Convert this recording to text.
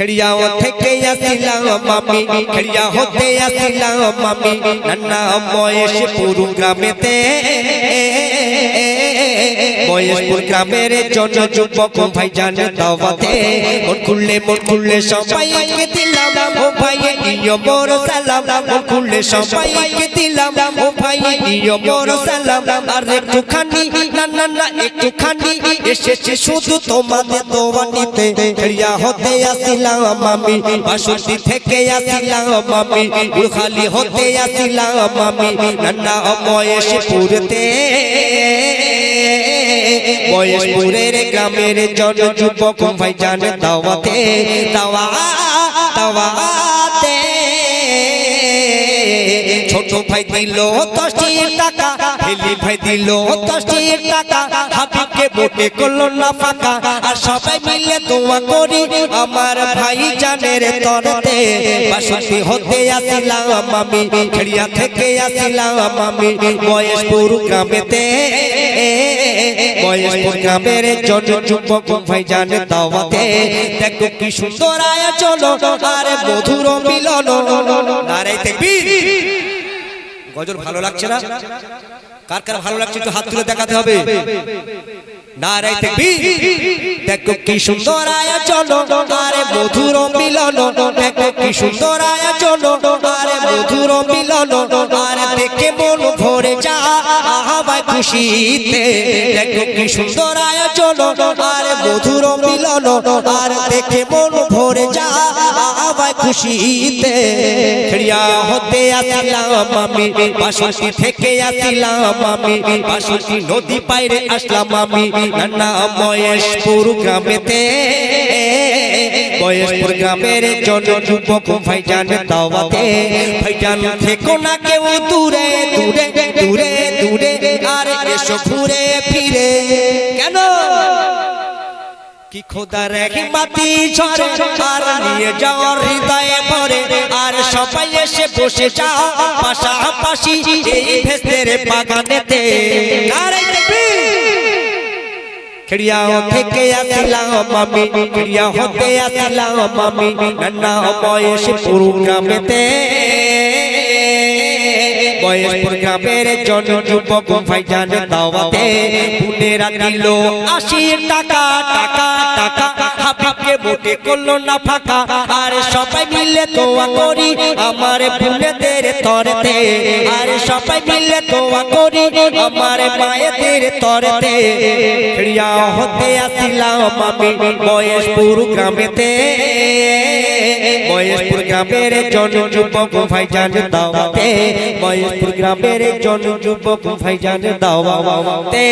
খেড়িয়াও থেকে আসিলাম আমি খেড়িয়া হতে আসিলাম আমি। নানা বয়স পুরু গ্রামেতে বয়সপুর গ্রামের জন যুবক ভাই জান দাওয়াতে মন খুললে মন খুললে সবাইকে দিলাম। ও ভাই ইয়ো মোর সালাম। মন খুললে সবাইকে দিলাম। ও ভাই ইয়ো মোর সালাম। আর একটুখানি, না না না, একটুখানি এসেছে শুধু তোমাদের দোয়া নিতে খেড়িয়া হতে আসিলাম আমি, বাসন্তী থেকে আসিলাম আমি খালি হতে আসিলাম আমি নান্না বয়স পুরতে বয়সপুরের গ্রামের জন যুবক ভাই জান দাওয়াতে দাওয়া দাওয়াতে। ছোট ভাই দিল দশটি টাকা হেলি ভাই দিল দশটি টাকা। হাবিবকে বোটে করল না ফাঁকা আর সবাই মিলে দোয়া করি আমার ভাই জানের তরতে বাসন্তী হতে আসিলাম আমি, খেড়িয়া থেকে আসিলাম আমি বয়সপুর গ্রামেতে। বয়সপুর গ্রামের জন যুবক ভাই জানে দাওয়াতে, দেখো কি সুন্দর আয়োজন, আর মধুর মিলন। নারে দেখবি গজল ভালো লাগছে না? কার কার ভালো লাগছে একটু হাত তুলে দেখাতে হবে? নারে দেখবি দেখো কি সুন্দর আয়োজন, আরে মধুর মিলন। দেখো কি সুন্দর আয়োজন আরে খুশিতে দেখো কি সুন্দর আয়োজন, আরে মধুর মিলন, আর দেখে মন ভরে যা আহাবাই খুশিতে। খেড়িয়া হতে আসিলাম আমি, বাসন্তী থেকে আসিলাম আমি, বাসন্তী নদী পাইরে আসলাম আমি, নানা বয়সপুর গ্রামেতে। বয়সপুর গ্রামের জন যুবক ভাইজান দাওয়াতে, ভাইজান থেকো না কেউ দূরে দূরে দূরে দূরে এসো ঘুরে ফিরে। কেন? কি খোদা রেখে বাতি ঝরে আর নিয়ে যাওয়ার হৃদয়ে ভরে আর সবাই এসে বসে যাও পাশাপাশি এই ভেস্তের বাগানেতে। খেড়িয়াও থেকে আসিলাম আমি খেড়িয়া হতে আসিলাম আমি। নান্না বয়স পুরু গ্রামেতে। বয়সপুর গ্রামের জন যুবক ভাই জান দাওয়াতে পুনেরা দিল আশি টাকা টাকা টাকা। হাবিবকে মোটে করল না ফাঁকা আর মিলে দোয়া করি আমার বুনেদের তরতে। আর সবাই মিলে দোয়া করি আমার মায়েদের তরতে। ক্রিয়া হতে আসিলাম আমি বয়সপুর গ্রামেতে। বয়সপুর গ্রামের জন যুবক ভাই জান দাওয়াতে। বয়সপুর গ্রামের জন যুবক ভাই জান দাওয়াতে।